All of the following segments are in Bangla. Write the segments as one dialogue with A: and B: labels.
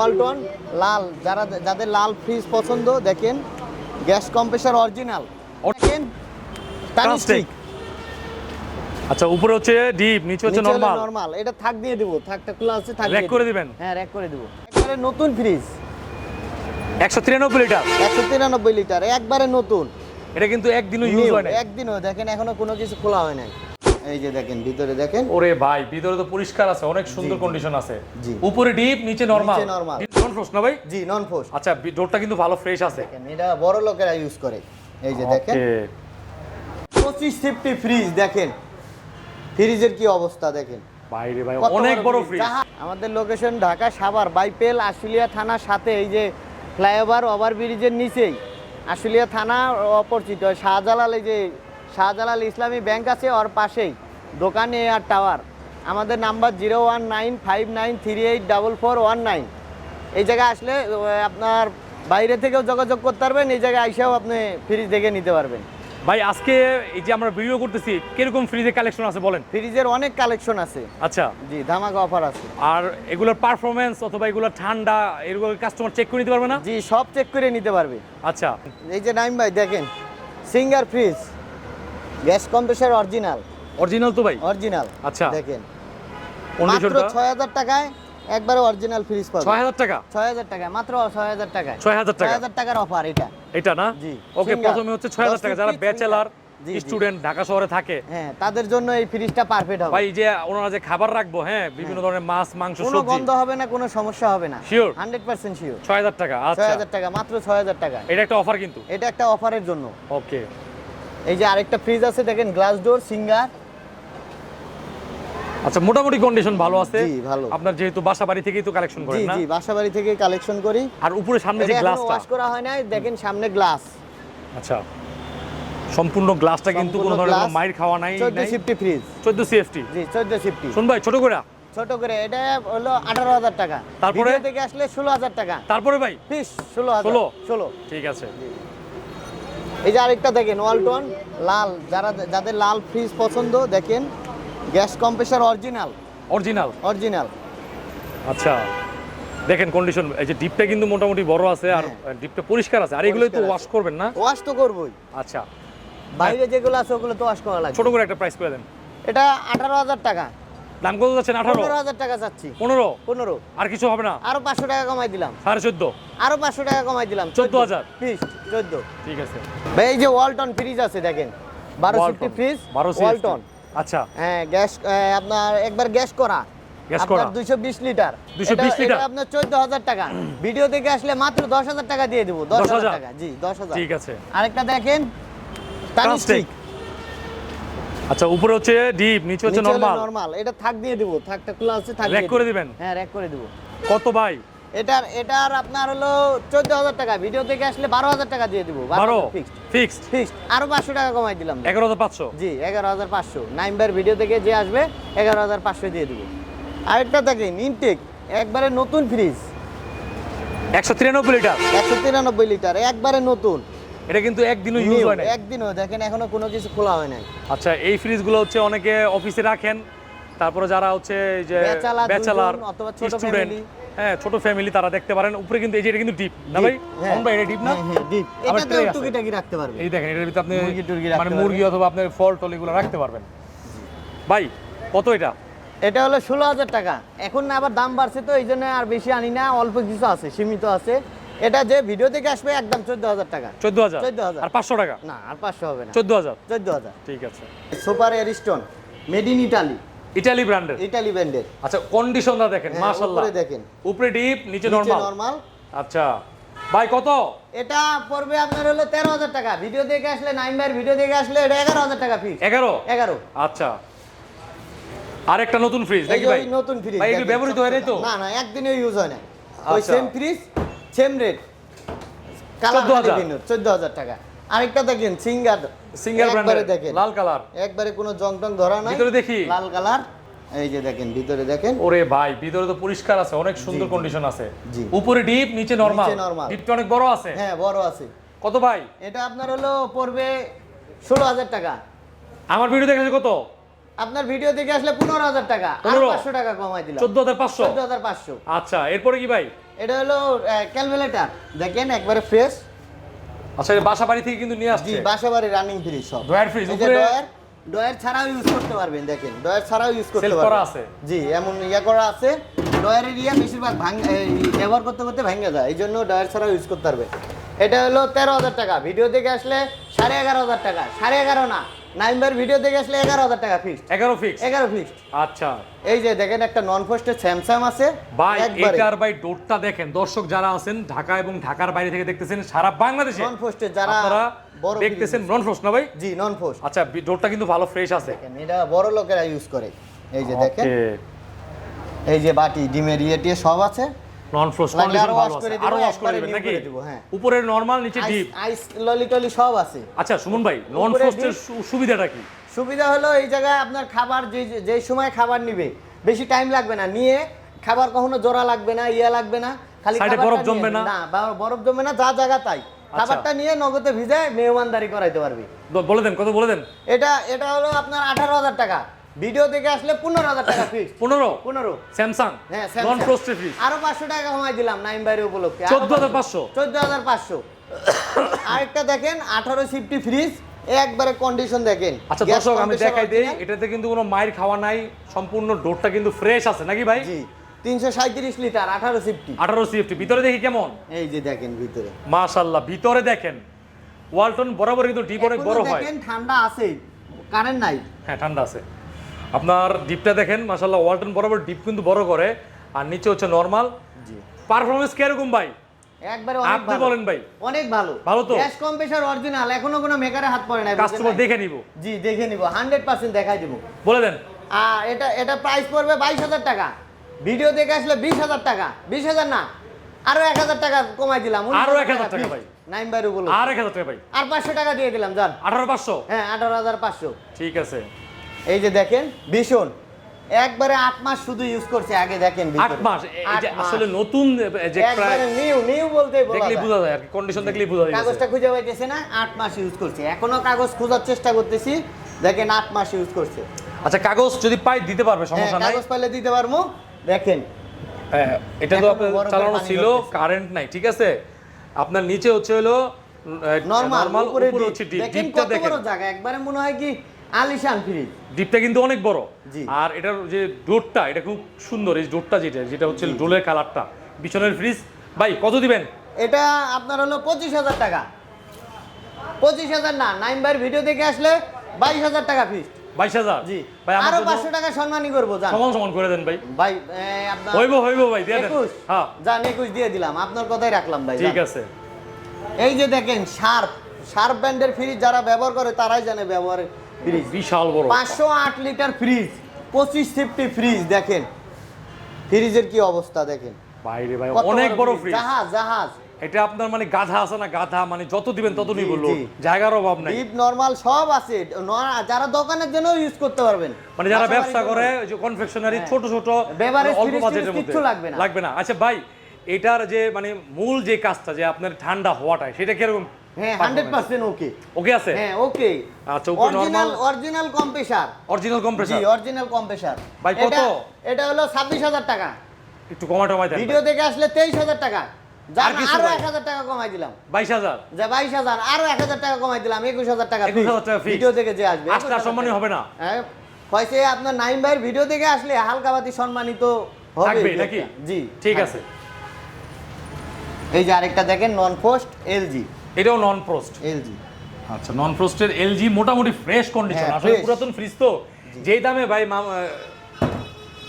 A: পল্টন লাল। যারা যাদের লাল ফ্রিজ পছন্দ দেখেন গ্যাস কম্প্রেসার অরিজিনাল
B: Plastic। আচ্ছা উপরে হচ্ছে ডিপ নিচে হচ্ছে নরমাল
A: নরমাল এটা থাক দিয়ে দেবো থাকটা খোলা আছে থাক দিয়ে
B: করে দিবেন?
A: হ্যাঁ র্যাক করে দেবো। একবারে নতুন ফ্রিজ
B: একশো তিরানব্বই লিটার।
A: একশো তিরানব্বই লিটার একবারে নতুন।
B: এটা কিন্তু একদিনও ইউজ হয় না
A: একদিনও দেখেন এখনও কোনো কিছু খোলা হয় নাই। এই যে দেখেন ভিতরে দেখেন।
B: ওরে ভাই ভিতরে তো পরিষ্কার আছে অনেক সুন্দর কন্ডিশন আছে।
A: জি।
B: উপরে ডিপ নিচে নরমাল
A: নিচে।
B: নন ফ্রোস্ট না ভাই?
A: জি নন ফোর্স
B: আচ্ছা ডোরটা কিন্তু ভালো ফ্রেশ আছে।
A: এটা বড় লোকেরা ইউজ করে। এই যে দেখেন।
B: ওকে
A: পঁচিশ সেফটি ফ্রিজ দেখেন। ফ্রিজের কি অবস্থা দেখেন।
B: বাইরে ভাই অনেক বড় ফ্রিজ
A: আমাদের লোকেশন ঢাকা সাভার বাইপেল আশুলিয়া থানার সাথে এই যে ফ্লাইওভার ওভার ব্রিজের নিচেই। আশুলিয়া থানা অপরিচিত শাহজালাল এই যে শাহজালাল ইসলামী ব্যাংক আছে ওর পাশেই দোকানে আর টাওয়ার। আমাদের number zero one nine five nine three eight double four one nine. এই জায়গায় আসলে আপনার বাইরে থেকেও যোগাযোগ করতে পারবেন এই জায়গায় আইসাও আপনি ফ্রিজ দেখে নিতে পারবেন।
B: ভাই আজকে এই যে আমরা ভিডিও করতেছি কীরকম ফ্রিজের কালেকশন আছে বলেন?
A: ফ্রিজের অনেক কালেকশন আছে।
B: আচ্ছা।
A: জি ধামাকা অফার আছে।
B: আর এগুলোর পারফরমেন্স অথবা এগুলোর ঠান্ডা এগুলো কাস্টমার চেক করে নিতে পারবে না?
A: জি সব চেক করে নিতে পারবে।
B: আচ্ছা।
A: এই যে নাইম ভাই দেখেন singer fridge gas compressor original.
B: Original তো ভাই?
A: অরিজিনাল
B: আচ্ছা।
A: দেখেন। মাত্র ছয় হাজার টাকায় একবারে অরিজিনাল ফ্রিজ পাবেন।
B: ছয় হাজার টাকা?
A: ছয় হাজার টাকায় মাত্র ছয় হাজার টাকায়।
B: 6,000 টাকা।
A: ছয় হাজার টাকার অফার এটা।
B: এটা না?
A: জি।
B: ওকে প্রথমে হচ্ছে ছয় হাজার টাকা। যারা
A: 10
B: ব্যাচেলার। স্টুডেন্ট ঢাকা শহরে থাকে।
A: হ্যাঁ তাদের জন্য এই ফ্রিজটা পারফেক্ট হবে।
B: ভাই যে ওনারা যে খাবার রাখব হ্যাঁ বিভিন্ন ধরনের মাছ মাংস
A: কোনো
B: সবজি।
A: গন্ধ হবে না কোনো সমস্যা হবে না? হান্ড্রেড পার্সেন্ট শিওর
B: ছয় হাজার টাকা
A: ছয়
B: আচ্ছা।
A: হাজার টাকা মাত্র ছয় হাজার টাকা।
B: এটা একটা অফার কিন্তু?
A: এটা একটা অফারের জন্য।
B: ওকে
A: এই যে আরেকটা ফ্রিজ আছে দেখেন গ্লাস ডোর সিঙ্গার।
B: আচ্ছা মোটামুটি কন্ডিশন ভালো আছে।
A: জি, ভালো।
B: আপনার যেহেতু বাসা বাড়ি থেকেই তো কালেকশন করেন না?
A: জি বাসাবাড়ি থেকে কালেকশন করি।
B: আর উপরে সামনে যে গ্লাসটা
A: ওয়াশ করা হয় নাই দেখেন সামনে গ্লাস
B: আচ্ছা। সম্পূর্ণ গ্লাসটা কিন্তু কোনো ধরনের মাইর খাওয়া নাই
A: 14 সিফটি ফ্রিজ
B: 14 সিএফটি
A: জি 14 সিফটি
B: শুন ভাই ছোট করে।
A: ছোট করে এটা হলো আঠারো হাজার টাকা।
B: তারপরে?
A: থেকে আসলে ষোলো হাজার টাকা।
B: তারপরে ভাই?
A: ফিস ষোলো
B: 16?
A: ষোলো?
B: ঠিক আছে।
A: এই যে আরেকটা দেখেন ওয়ালটন লাল। যারা যাদের লাল ফ্রিজ পছন্দ দেখেন gas compressor original
B: original
A: original
B: আচ্ছা। দেখেন কন্ডিশন এই যে ডিপটা কিন্তু মোটামুটি বড় আছে আর ডিপটা পরিষ্কার আছে। আর এগুলো তো
A: হ্যাঁ।
B: ওয়াশ করবেন না?
A: ওয়াশ তো করবই।
B: আচ্ছা।
A: বাইরে যেগুলো আছে ওগুলো তো ওয়াশ করা লাগবে।
B: ছোট করে একটা প্রাইস করে দেন।
A: এটা আঠারো হাজার টাকা।
B: দাম কত যাচ্ছেন? আঠারো।
A: হাজার টাকা চাচ্ছি
B: পনেরো?
A: পনেরো।
B: আর কিছু হবে না?
A: আরও পাঁচশো টাকা কমাই দিলাম।
B: সাড়ে চোদ্দ।
A: আরও পাঁচশো টাকা কমাই দিলাম।
B: 14,000
A: পিস চোদ্দ।
B: ঠিক আছে।
A: ভাই এই যে ওয়ালটন ফ্রিজ আছে দেখেন। বারো সিফটি ফ্রিজ
B: 12
A: ওয়ালটন।
B: আচ্ছা।
A: হ্যাঁ গ্যাস আপনার একবার গ্যাস করা।
B: গ্যাস করা।
A: দুইশো বিশ লিটার।
B: 220
A: এটা-
B: লিটার?
A: আপনার চোদ্দ হাজার টাকা। ভিডিও থেকে আসলে মাত্র দশ হাজার টাকা দিয়ে দেবো। দশ হাজার
B: 10,000
A: টাকা। জি দশ হাজার।
B: ঠিক আছে।
A: আরেকটা দেখেন তানিস্টিক
B: আচ্ছা উপরে হচ্ছে ডিপ নিচে হচ্ছে নরমাল
A: নরমাল এটা থাক দিয়ে দেবো থাকটা খোলা আছে থাক দিয়ে
B: করে দিবেন?
A: হ্যাঁ র্যাক করে দেবো।
B: কত ভাই
A: এটার এটার আপনার হলো চোদ্দ হাজার টাকা। ভিডিও থেকে আসলে বারো হাজার টাকা দিয়ে দেবো।
B: বারো
A: ফিক্সড
B: ফিক্সড
A: ফিক্সড আরও পাঁচশো টাকা কমাই দিলাম।
B: এগারো হাজার পাঁচশো?
A: জি এগারো হাজার পাঁচশো। নাইমবার ভিডিও থেকে যে আসবে এগারো হাজার পাঁচশো দিয়ে দেবো। আরেকটা দেখেন ইনটেক একবারে নতুন ফ্রিজ
B: একশো তিরানব্বই লিটার।
A: একশো তিরানব্বই লিটার একবারে নতুন।
B: এটা কিন্তু একদিনও ইউজ হয় না
A: একদিনও দেখেন এখনও কোনো কিছু খোলা হয় নাই।
B: আচ্ছা এই ফ্রিজগুলো হচ্ছে অনেকে অফিসে রাখেন তারপরে যারা হচ্ছে এই যে ব্যাচেলার
A: অথবা ছোট
B: স্টুডেন্ট হ্যাঁ ছোট ফ্যামিলি তারা দেখতে পারেন। উপরে কিন্তু এই যে এটা কিন্তু ডিপ না ভাই?
A: হ্যাঁ।
B: কোন ভাই এটা ডিপ না?
A: হ্যাঁ, হ্যাঁ।
B: আবার
A: এটাতেও
B: tray
A: টুকিটাকি রাখতে পারবে
B: এই দেখেন এটার ভিতরে আপনি
A: মুরগি টুরগি রাখতে
B: মানে মুরগি অথবা আপনার ফল টল এগুলো রাখতে পারবেন। ভাই কত এটা?
A: এটা হলো ষোলো হাজার টাকা। এখন না আবার দাম বাড়ছে তো এই জন্য আর বেশি আনি না অল্প কিছু আছে সীমিত আছে। এটা যে ভিডিও থেকে আসবে একদম চোদ্দ হাজার টাকা।
B: চোদ্দ হাজার?
A: 14,000
B: আর পাঁচশো টাকা?
A: না আর পাঁচশো হবে না।
B: চোদ্দ হাজার?
A: চোদ্দ হাজার।
B: ঠিক আছে।
A: Super Ariston made in Italy
B: Italy ব্র্যান্ডের
A: ইটালি ব্র্যান্ডের
B: আচ্ছা কন্ডিশনটা দেখেন
A: হ্যাঁ,
B: মাশাআল্লাহ।
A: উপরে দেখেন।
B: উপরে ডিপ নিচে নরমাল
A: নরমাল
B: আচ্ছা। ভাই কত?
A: এটা পড়বে আপনার হলো তেরো হাজার টাকা। ভিডিও দেখে আসলে নাইন ভাইয়ের ভিডিও দেখে আসলে এটা এগারো হাজার টাকা ফিক্স
B: এগারো?
A: এগারো।
B: আচ্ছা। আরেকটা নতুন ফ্রিজ নাকি ভাই?
A: নতুন ফ্রিজ
B: ভাই এগুলো ব্যবহৃত হয় নাই তো?
A: না না একদিনে ইউজ হয় না ওই
B: আচ্ছা।
A: Same fridge same rate colour
B: 14,000
A: ভিন্ন চোদ্দ হাজার টাকা। আরেকটা দেখেন সিঙ্গার।
B: সিঙ্গেল
A: একবারে
B: ব্র্যান্ডের
A: দেখেন।
B: লাল কালার।
A: একবারে কোনো জং টং ধরা নাই।
B: ভিতরে দেখি।
A: লাল কালার। এই যে দেখেন ভিতরে দেখেন।
B: ওরে ভাই ভিতরে তো পরিষ্কার আছে অনেক সুন্দর কন্ডিশন আছে। উপরে ডিপ নিচে নরমাল। ডিপটা অনেক বড় আছে।
A: হ্যাঁ বড় আছে।
B: কত ভাই?
A: এটা আপনার হলো পড়বে ষোলো হাজার টাকা।
B: আমার ভিডিও দেখেছে কত?
A: আপনার ভিডিও দেখে আসলে পনেরো হাজার টাকা। আর পাঁচশো টাকা কমাই দিলাম।
B: চোদ্দ হাজার পাঁচশো।
A: চোদ্দ হাজার পাঁচশো।
B: আচ্ছা এরপরে কি ভাই?
A: এটা হলো ক্যালকুলেটার দেখেন একবারে ফ্রেশ
B: আচ্ছা এটা বাসা বাড়ি থেকে কিন্তু নিয়ে
A: জি
B: আসছে।
A: বাসাবাড়ি রানিং ফ্রিজ সব।
B: ড্রয়ার ফ্রিজ উপরে
A: ডয়ার ডয়ার ছাড়াও ইউজ করতে পারবেন দেখেন। ডয়ার ছাড়াও ইউজ করতে পারবেন।
B: আছে?
A: জি এমন ইয়া করা আছে। ডয়ারের ইয়া বেশিরভাগ ভাঙ ব্যবহার করতে করতে ভেঙে যায়। এই জন্য ডয়ার ছাড়াও ইউজ করতে পারবে এটা হলো তেরো হাজার টাকা। ভিডিও দেখে আসলে সাড়ে এগারো হাজার টাকা। সাড়ে এগারো না নাইম্বার ভিডিও দেখে আসলে এগারো হাজার টাকা ফিক্সড
B: এগারো ফিক্স
A: এগারো ফিক্সড
B: আচ্ছা।
A: এই যে দেখেন একটা নন পোস্টের স্যামসাং আছে
B: ভাই এটার ভাই ডোরটা দেখেন। দর্শক যারা আছেন ঢাকা এবং ঢাকার বাইরে থেকে দেখতেছেন সারা বাংলাদেশে।
A: নন পোস্টের যারা বড়
B: দেখতেছেন নন ফ্রস্ট না ভাই?
A: জি নন পোস্ট
B: আচ্ছা ডোরটা কিন্তু ভালো ফ্রেশ আছে।
A: এটা বড় লোকেরা ইউজ করে। এই যে দেখেন। এই যে বাটি ডিমের ইয়ে সব আছে।
B: নন ফ্রস্ট কন্ডিশন ভালো আছে। আরও ওয়াশ করে দিবেন নাকি?
A: হ্যাঁ।
B: উপরে নরমাল নিচে ডিপ
A: আইস ললি টলি সব আছে।
B: আচ্ছা সুমন ভাই নন ফ্রস্টের। সুবিধাটা কি?
A: সুবিধা হলো এই জায়গায় আপনার খাবার যে যে সময় খাবার নিবে বেশি টাইম লাগবে না। নিয়ে খাবার কখনো জোড়া লাগবে না ইয়া লাগবে না খালি
B: বরফ জমবে না?
A: বা- বরফ জমবে না যা জায়গা তাই। খাবারটা নিয়ে নগদে ভিজে মেহমানদারি করাইতে পারবি।
B: বলে দেন কত বলে দেন?
A: এটা এটা হলো আপনার আঠারো হাজার টাকা। ভিডিও দেখে আসলে পনেরো হাজার টাকা ফিক্স
B: পনেরো?
A: পনেরো।
B: স্যামসাং
A: হ্যাঁ
B: নন ফ্রিজ
A: আরও পাঁচশো টাকা কমাই দিলাম নাইম বাইরে উপলক্ষে।
B: চোদ্দ হাজার পাঁচশো।
A: চোদ্দ হাজার পাঁচশো। আরেকটা দেখেন আঠারো সিফটি ফ্রিজ একবারে কন্ডিশন দেখেন।
B: আচ্ছা দর্শক আমি দেখাই দেই এটাতে কিন্তু কোনো মায়ের খাওয়া নাই সম্পূর্ণ ডোরটা কিন্তু ফ্রেশ আছে নাকি ভাই?
A: জি। তিনশো সাঁত্রিশ লিটার আঠারো সিফটি
B: আঠারো সিফটি ভিতরে দেখি কেমন?
A: এই যে দেখেন ভিতরে।
B: মাশাল্লাহ ভিতরে দেখেন। ওয়ালটন বরাবর কিন্তু ডিপ অনেক বড় হয়।
A: ঠান্ডা আছে কারেন্ট নাই।
B: হ্যাঁ ঠান্ডা আছে। আপনার ডিপটা দেখেন মাশাল্লাহ ওয়ালটন বরাবর ডিপ কিন্তু বড় করে আর নিচে হচ্ছে নর্মাল
A: জি।
B: পারফরমেন্স কীরকম ভাই?
A: একবারে অনেক
B: আপনি
A: ভালো।
B: বলেন ভাই।
A: অনেক ভালো।
B: ভালো তো?
A: গ্যাস কম্প্রেসার অরিজিনাল এখনও কোনো মেকারে হাত পড়ে নাই
B: কাস্টমার দেখে নিব।
A: জি দেখে নিব। হান্ড্রেড পার্সেন্ট দেখাই দিব।
B: বলে দেন।
A: আর এটা এটা প্রাইস পড়বে বাইশ হাজার টাকা। ভিডিও দেখে আসলে বিশ হাজার টাকা। বিশ হাজার না আরও এক হাজার টাকা কমাই দিলাম।
B: আরও 1,000 টাকা ভাই।
A: নাইন বাইরে বলো
B: আর এক হাজার টাকা ভাই।
A: আর পাঁচশো টাকা দিয়ে দিলাম জান।
B: আঠারো পাঁচশো?
A: হ্যাঁ আঠারো হাজার পাঁচশো।
B: ঠিক আছে।
A: এই যে দেখেন ভীষণ। একবারে আট মাস শুধু ইউজ করছে আগে দেখেন
B: আট মাস। আসলে নতুন যে
A: নিউ নিউ বলতে
B: দেখলেই বোঝা যায় আর কন্ডিশন দেখলেই বোঝা যায়।
A: কাগজটা খুঁজে পাইতেছে না আট মাস ইউজ করছে। এখনও কাগজ খোঁজার চেষ্টা করতেছি দেখেন আট মাস ইউজ করছে।
B: আচ্ছা কাগজ যদি পাই দিতে পারবে
A: হ্যাঁ
B: সমস্যা নাই।
A: কাগজ পাইলে দিতে পারব। দেখেন।
B: হ্যাঁ, এটা তো আপনার চালানো ছিল কারেন্ট নাই ঠিক আছে? আপনার নিচে হচ্ছে হলো
A: নরমাল উপরে
B: হচ্ছে ডিপটা দেখেন।
A: জায়গা। একবারে মনে হয় কি আলিশান ফ্রিজ।
B: ডিপটা কিন্তু অনেক বড়।
A: জি।
B: আর এটার যে ডোরটা এটা খুব সুন্দর এই ডোরটা যেটা যেটা হচ্ছে ডোলের কালারটা। পিছনের ফ্রিজ ভাই কত দিবেন?
A: এটা আপনার হলো পঁচিশ হাজার টাকা। পঁচিশ হাজার না নাইন বার ভিডিও দেখে আসলে বাইশ হাজার টাকা ফিস
B: বাইশ হাজার?
A: জি।
B: ভাই আরও
A: পাঁচশো টাকা সম্মানই করব
B: সমান সমান করে দেন ভাই।
A: ভাই আপনার
B: হইব হইব ভাই দিয়ে দেন। হ্যাঁ।
A: যান একুশ দিয়ে দিলাম। আপনার কথাই রাখলাম ভাই
B: ঠিক আছে।
A: এই যে দেখেন শার্প। শার্প ব্র্যান্ডের ফ্রিজ যারা ব্যবহার করে তারাই জানে ব্যবহারের ফ্রিজ
B: বিশাল বড়
A: পাঁচশো আট লিটার ফ্রিজ পঁচিশ ফিফটি ফ্রিজ দেখেন। ফ্রিজের কি অবস্থা দেখেন।
B: বাইরে ভাই অনেক বড় ফ্রিজ
A: জাহাজ জাহাজ।
B: এটা আপনার মানে গাধা আছে না গাধা? মানে যত দিবেন তত নিব
A: জি।
B: জায়গার অভাব নাই।
A: ডিপ নরমাল সব আছে। যারা দোকানের জন্য ইউজ করতে পারবেন।
B: মানে যারা ব্যবসা করে ওই যে কনফেকশনারি
A: হ্যাঁ।
B: ছোট ছোট অল্প বাজেটের মধ্যে।
A: লাগবে না।
B: লাগবে না। আচ্ছা ভাই এটার যে মানে মূল যে কাজটা যে আপনার ঠান্ডা হওয়াটা সেটা কীরকম?
A: হ্যাঁ হান্ড্রেড পার্সেন্ট ওকে
B: ওকে আছে?
A: হ্যাঁ ওকে
B: আচ্ছা, উপরে
A: অরিজিনাল অরিজিনাল কম্প্রেসার
B: অরিজিনাল
A: জি অরিজিনাল কম্প্রেসার
B: ভাই, কত?
A: এটা হলো ছাব্বিশ হাজার টাকা।
B: একটু কমা টমাই দেন
A: ভিডিও দেখে আসলে তেইশ হাজার টাকা।
B: আর
A: আরও
B: ভাই?
A: এক হাজার টাকা কমাই দিলাম।
B: বাইশ হাজার?
A: যে বাইশ হাজার আরও এক হাজার টাকা কমাই দিলাম একুশ হাজার টাকা
B: 21,000 টাকা
A: ভিডিও দেখে যে আসবে 21,000
B: সম্মানী হবে না।
A: হ্যাঁ কয়েছে আপনার নাইম ভাইয়ের ভিডিও দেখে আসলে হালকাবাতি সম্মানিত হবে।
B: নাকি?
A: জি।
B: ঠিক
A: হ্যাঁ।
B: আছে
A: এই যে আরেকটা দেখেন নন পোস্ট এলজি
B: এটাও নন ফ্রোস্ট
A: এলজি
B: আচ্ছা নন ফ্রোস্টের এলজি মোটামুটি ফ্রেশ কন্ডিশন
A: হ্যাঁ,
B: আসলে পুরাতন ফ্রিজ তো। যেই দামে ভাই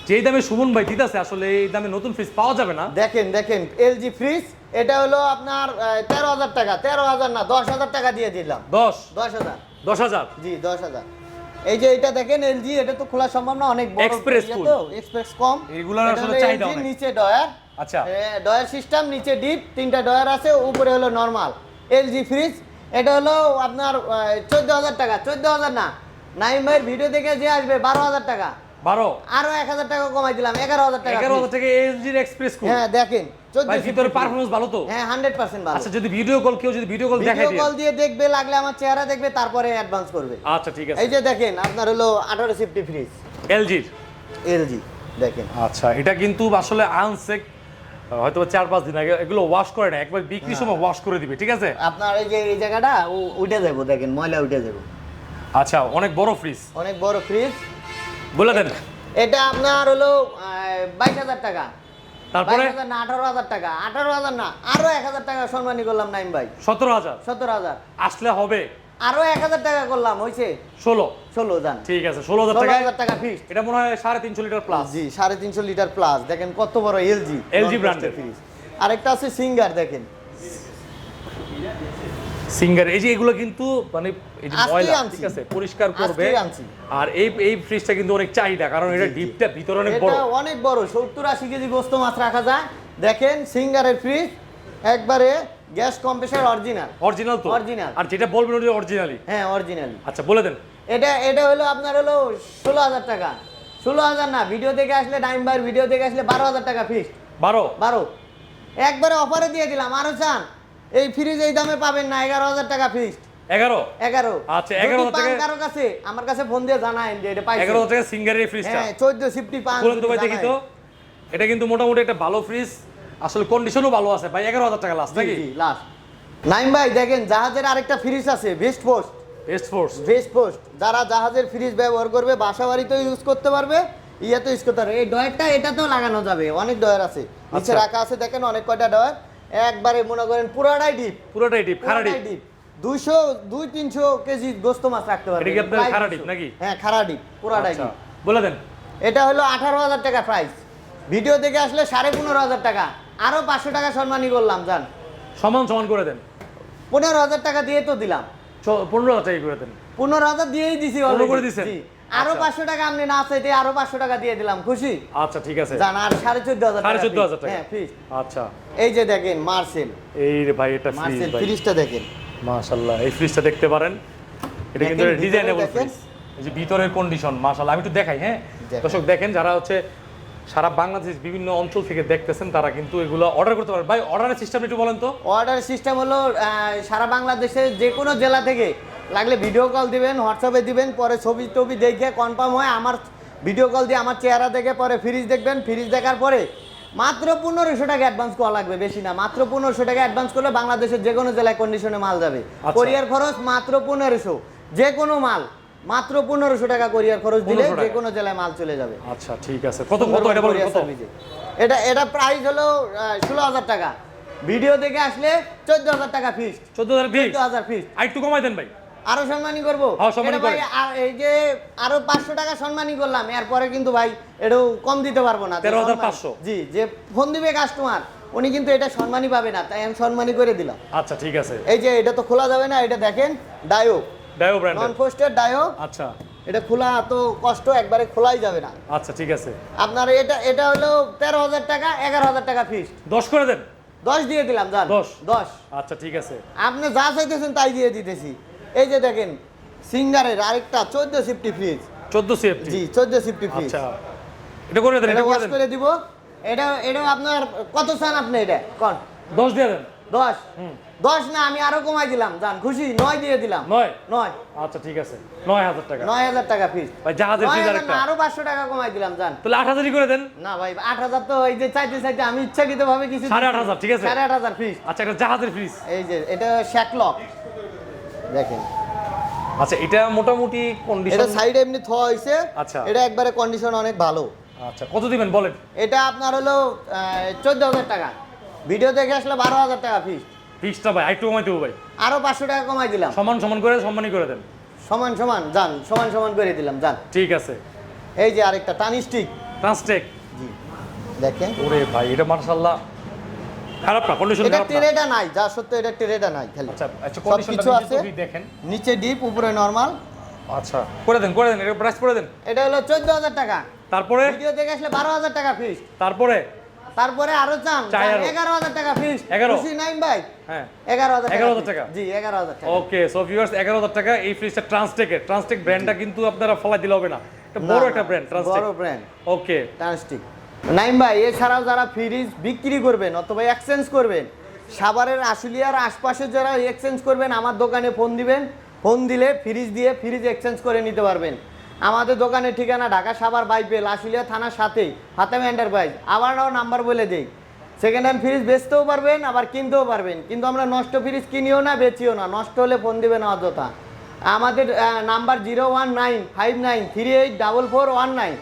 B: যেই দামে সুমন ভাই দিতেছে আসলে এই দামে নতুন ফ্রিজ পাওয়া যাবে না।
A: দেখেন দেখেন এলজি ফ্রিজ এটা হলো আপনার তেরো হাজার টাকা। তেরো হাজার না দশ হাজার টাকা দিয়ে দিলাম।
B: দশ?
A: দশ হাজার।
B: দশ হাজার?
A: জি দশ হাজার। এই যে এটা দেখেন এলজি এটা তো খোলা সম্ভব না অনেক বড়
B: Express
A: ইয়ে। তো এক্সপ্রেস কম।
B: এগুলোর
A: এটা
B: আসলে চাহিদা।
A: নিচে ডয়ার
B: আচ্ছা।
A: ডয়ার সিস্টেম নিচে ডিপ তিনটা ডয়ার আছে উপরে হলো নর্মাল এলজি ফ্রিজ এটা হলো আপনার চোদ্দ হাজার টাকা। চোদ্দ হাজার না নাইম ভাইয়ের ভিডিও দেখে যে আসবে বারো হাজার টাকা।
B: বারো?
A: আরও এক হাজার টাকা কমাই দিলাম এগারো হাজার টাকা
B: এগারো হাজার এলজির এক্সপ্রেস
A: হ্যাঁ দেখেন
B: ভিতরে পারফরমেন্স ভালো তো?
A: হ্যাঁ হান্ড্রেড পার্সেন্ট ভালো।
B: আচ্ছা যদি ভিডিও কল কেউ যদি ভিডিও কল
A: ভিডিও কল দিয়ে। দেখবে লাগলে আমার চেহারা দেখবে তারপরে অ্যাডভান্স করবে।
B: আচ্ছা ঠিক আছে।
A: এই যে দেখেন আপনার হলো আঠারো সিফটি ফ্রিজ
B: এলজির?
A: এলজি দেখেন।
B: আচ্ছা এটা কিন্তু আসলে আনসেক হয়তো চার পাঁচ দিন আগে এগুলো ওয়াশ করে না একবার বিক্রির সময় ওয়াশ করে দিবে ঠিক আছে?
A: আপনার এই যে এই জায়গাটা উঠে যাব দেখেন ময়লা উঠে যাব।
B: আচ্ছা অনেক বড় ফ্রিজ
A: অনেক বড় ফ্রিজ
B: বলে দেন।
A: এটা আপনার হলো বাইশ হাজার টাকা।
B: তারপরে?
A: না আঠারো হাজার টাকা। আঠারো হাজার না আরও এক হাজার টাকা সম্মানী করলাম নাইম ভাই।
B: সতেরো হাজার?
A: সতেরো হাজার।
B: আসলে হবে।
A: আরও এক হাজার টাকা করলাম হয়েছে
B: ষোলো।
A: ষোলো যান
B: ঠিক আছে ষোলো হাজার টাকা
A: হাজার টাকা ফিক্সড
B: এটা মনে হয় সাড়ে তিনশো লিটার প্লাস
A: জি সাড়ে তিনশো লিটার প্লাস দেখেন কত বড় এলজি
B: LG brand-এর।
A: ফ্রিজ আরেকটা আছে সিঙ্গার দেখেন।
B: সিঙ্গার এই যে এগুলো কিন্তু মানে এই যে ময়লা ঠিক আছে পরিষ্কার করবে। আর এই এই ফ্রিজটা কিন্তু অনেক চাহিদা কারণ এটা ডিপটা ভিতরে অনেক বড়।
A: এটা অনেক বড় সত্তর আশি কেজি গোস্ত মাছ রাখা যায়। দেখেন সিঙ্গারের ফ্রিজ একবারে গ্যাস কম্প্রেসার অরিজিনাল।
B: অরিজিনাল তো?
A: Original।
B: আর যেটা বলবেন ওটা অরিজিনালি
A: হ্যাঁ অরিজিনাল
B: আচ্ছা বলে দেন।
A: এটা এটা হলো আপনার হলো ষোলো হাজার টাকা। ষোলো হাজার না ভিডিও দেখে আসলে টাইম বার ভিডিও দেখে আসলে বারো হাজার টাকা ফিক্সড
B: বারো?
A: বারো। একবারে অফারে দিয়ে দিলাম। আরও চান এই ফ্রিজ এই দামে পাবেন না এগারো হাজার টাকা ফিক্সড
B: এগারো?
A: এগারো।
B: আচ্ছা, 11,000
A: যদি
B: টাকা-
A: কারও কাছে আমার কাছে ফোন দিয়ে জানায়েন যে এটা পাইছেন
B: এগারো টাকা সিঙ্গারের ফ্রিজটা
A: হ্যাঁ চোদ্দ সিফটি
B: ভাই দেখি তো। এটা কিন্তু মোটামুটি একটা ভালো ফ্রিজ আসলে কন্ডিশনও ভালো আছে ভাই এগারো হাজার টাকা লাস্ট নাকি?
A: লাস্ট নাইম ভাই দেখেন জাহাজের আরেকটা ফ্রিজ আছে vest post
B: best force
A: vest post যারা জাহাজের ফ্রিজ ব্যবহার করবে বাসা বাড়িতেও ইউজ করতে পারবে ইয়াতে ইউজ করতে পারবে। এই ডয়ারটা এটাতেও লাগানো যাবে অনেক ডয়ার আছে। নিচে
B: আচ্ছা।
A: রাখা আছে দেখেন অনেক কয়টা ডয়ার একবারে মনে করেন পুরাটাই ডিপ
B: পুরোটাই ডিপ খারা ডিপ
A: দুইশো দুই তিনশো কেজি গোস্ত মাছ রাখতে পারবে।
B: এটা কি আপনার খারা ডিপ নাকি?
A: হ্যাঁ খারা ডিপ পুরাটাই
B: আচ্ছা।
A: ডিপ
B: বলে দেন।
A: এটা হলো আঠারো হাজার টাকা প্রাইস ভিডিও দেখে আসলে সাড়ে পনেরো হাজার টাকা। আরও পাঁচশো টাকা সম্মানী করলাম জান।
B: সমান সমান করে দেন।
A: পনেরো হাজার টাকা দিয়ে তো দিলাম।
B: পনেরো হাজার টাকা করে দেন।
A: পনেরো হাজার দিয়েই দিছি already।
B: করে দিছেন? আরও।
A: পাঁচশো টাকা আপনি না চাইতে আরও পাঁচশো টাকা দিয়ে দিলাম। খুশি?
B: আচ্ছা ঠিক আছে।
A: জান আর সাড়ে চোদ্দ হাজার
B: সাড়ে চোদ্দ হাজার টাকা।
A: হ্যাঁ
B: আচ্ছা।
A: এই যে দেখেন মার্সেল।
B: এই রে ভাই এটা
A: মার্সেল ফ্রিজটা দেখেন।
B: মাশাআল্লাহ এই ফ্রিজটা দেখতে পারেন। এটা কিন্তু ডিজাইনেবল ফ্রিজ এই যে ভিতরের কন্ডিশন মাশাআল্লাহ আমি একটু দেখাই হ্যাঁ। দর্শক দেখেন যারা হচ্ছে সারা বাংলাদেশ বিভিন্ন অঞ্চল থেকে দেখতেছেন তারা কিন্তু এগুলো অর্ডার করতে পারেন ভাই অর্ডারের সিস্টেম একটু বলেন তো।
A: অর্ডার সিস্টেম হলো সারা বাংলাদেশের যে কোনো জেলা থেকে লাগলে ভিডিও কল দিবেন হোয়াটসঅ্যাপে দিবেন পরে ছবি টবি দেখে কনফার্ম হয় আমার ভিডিও কল দিয়ে আমার চেহারা দেখে পরে ফ্রিজ দেখবেন। ফ্রিজ দেখার পরে মাত্র পনেরোশো টাকা অ্যাডভান্স করা লাগবে বেশি না। মাত্র পনেরোশো টাকা অ্যাডভান্স করলে বাংলাদেশের যে কোনো জেলায় কন্ডিশনে মাল যাবে।
B: আচ্ছা।
A: কোরিয়ার খরচ মাত্র পনেরোশো। যে কোনো মাল। মাত্র পনেরোশো টাকা কোরিয়ার খরচ দিলে যে কোনো জেলায় মাল চলে যাবে।
B: আচ্ছা ঠিক আছে। কত কত? এটা বলেন কত?
A: এটা এটা প্রাইস হলো ষোলো হাজার টাকা। ভিডিও দেখে আসলে চোদ্দ হাজার টাকা ফিক্সড
B: চোদ্দ হাজার
A: চোদ্দ হাজার ফিক্সড
B: আর একটু কমাই দেন ভাই।
A: আরও সম্মানী করব?
B: হ্যাঁ,
A: এই যে আরও পাঁচশো টাকা সম্মানী করলাম এরপরে কিন্তু ভাই এটাও কম দিতে পারব না।
B: 13,500
A: জি যে ফোন দিবে কাস্টমার উনি কিন্তু এটা সম্মানী পাবে না তাই আমি সম্মানী করে দিলাম।
B: আচ্ছা ঠিক আছে।
A: এই যে এটা তো খোলা যাবে না এটা দেখেন ডায়ো।
B: ডায়ো
A: নন
B: ব্র্যান্ডের
A: পোস্টের ডায়ো
B: আচ্ছা।
A: এটা খোলা তো কষ্ট একবারে খোলাই যাবে না।
B: আচ্ছা ঠিক আছে।
A: আপনার এটা এটা হলো তেরো হাজার টাকা এগারো হাজার টাকা ফিক্সড
B: দশ করে দেন।
A: দশ দিয়ে দিলাম জান
B: দশ?
A: দশ।
B: আচ্ছা ঠিক আছে।
A: আপনি যা চাইতেছেন তাই দিয়ে দিতেছি। এই যে দেখেন সিঙ্গারের আরেকটা চোদ্দ সিফটি ফ্রিজ
B: চোদ্দ সিএফটি
A: জি চোদ্দ সিফটি ফ্রিজ
B: আচ্ছা। এটা করে দেন
A: এটা
B: করে
A: দিব। এটা এটা আপনার কত চান আপনি এটা? কন?
B: দশ দিয়ে দেন।
A: দশ। দশ না আমি আরও কমাই দিলাম জান খুশি? নয় দিয়ে দিলাম।
B: নয়?
A: নয়।
B: আচ্ছা ঠিক আছে। নয় হাজার টাকা।
A: নয় হাজার টাকা ফিস
B: ভাই জাহাজের
A: হাজার
B: আরেকটা।
A: আরও পাঁচশো টাকা কমাই দিলাম জান।
B: তাহলে আট হাজারই করে দেন।
A: না ভাই আট হাজার তো এই যে চাইতে চাইতে আমি ইচ্ছাকৃত ভাবে কিছু
B: সাড়ে আট হাজার, ঠিক আছে।
A: সাড়ে আট হাজার ফিস
B: আচ্ছা একটা জাহাজের ফ্রিজ
A: এই যে এটা শ্যাকলক দেখেন।
B: আচ্ছা এটা মোটামুটি
A: এটা
B: কন্ডিশন
A: সাইডে এমনি থ হয়েছে
B: আচ্ছা।
A: এটা একবারে কন্ডিশন অনেক ভালো।
B: আচ্ছা কত দিবেন বলেন।
A: এটা আপনার হলো চোদ্দ হাজার টাকা। ভিডিও দেখে আসলে বারো হাজার টাকা ফিস
B: ফিক্সটা ভাই একটু কমাই দেবো ভাই।
A: আরও পাঁচশো টাকা কমাই দিলাম।
B: সমান সমান করে সম্মানই করে দেন।
A: সমান সমান যান সমান সমান করে দিলাম যান।
B: ঠিক আছে।
A: এই যে আরেকটা টানিস্টিক
B: ট্রান্সটেক
A: জি। দেখেন।
B: ওরে ভাই এটা মার্শাল্লাহ খারাপ না কন্ডিশন
A: এটা টেরেটা নাই যা সত্য এটা টেরেটা নাই খালি।
B: আচ্ছা আচ্ছা কন্ডিশনটা
A: আছে
B: দেখেন।
A: নিচে ডিপ উপরে নর্মাল
B: আচ্ছা করে দেন করে দেন এটা প্রাইস করে দেন।
A: এটা হলো চোদ্দ হাজার টাকা।
B: তারপরে?
A: ভিডিও দেখে আসলে বারো হাজার টাকা ফিস
B: তারপরে?
A: তারপরে আরও চান। এগারো হাজার টাকা
B: 11
A: খুশি নাইম ভাই?
B: হ্যাঁ।
A: এগারো হাজার
B: 11,000 টাকা?
A: জি এগারো হাজার টাকা।
B: ওকে সো ভিউয়ার্স এগারো হাজার টাকা এই ফ্রিজটা ট্রান্সটেকের ট্রান্সটেক ব্র্যান্ডটা কিন্তু আপনারা ফলাই দিলে হবে না। এটা বড় একটা ব্র্যান্ড ট্রান্সটেক
A: বড় ব্র্যান্ড
B: ওকে।
A: টানস্টিক নাইম ভাই এছাড়াও যারা ফ্রিজ বিক্রি করবেন অথবা এক্সচেঞ্জ করবেন সাভারের আশুলিয়ার আশপাশে যারা এক্সচেঞ্জ করবেন আমার দোকানে ফোন দিবেন। ফোন দিলে ফ্রিজ দিয়ে ফ্রিজ এক্সচেঞ্জ করে নিতে পারবেন। আমাদের দোকানের ঠিকানা ঢাকা সাবার বাইপেল, আশুলিয়া থানার সাথে হাতামি এন্টারপ্রাইজ আবারও নাম্বার বলে দেই। সেকেন্ড হ্যান্ড ফ্রিজ বেচতেও পারবেন, আবার কিনতেও পারবেন। কিন্তু আমরা নষ্ট ফ্রিজ কিনিও না, বেচিও না। নষ্ট হলে ফোন দেবে না অযথা। আমাদের number zero one nine five nine three eight double four one nine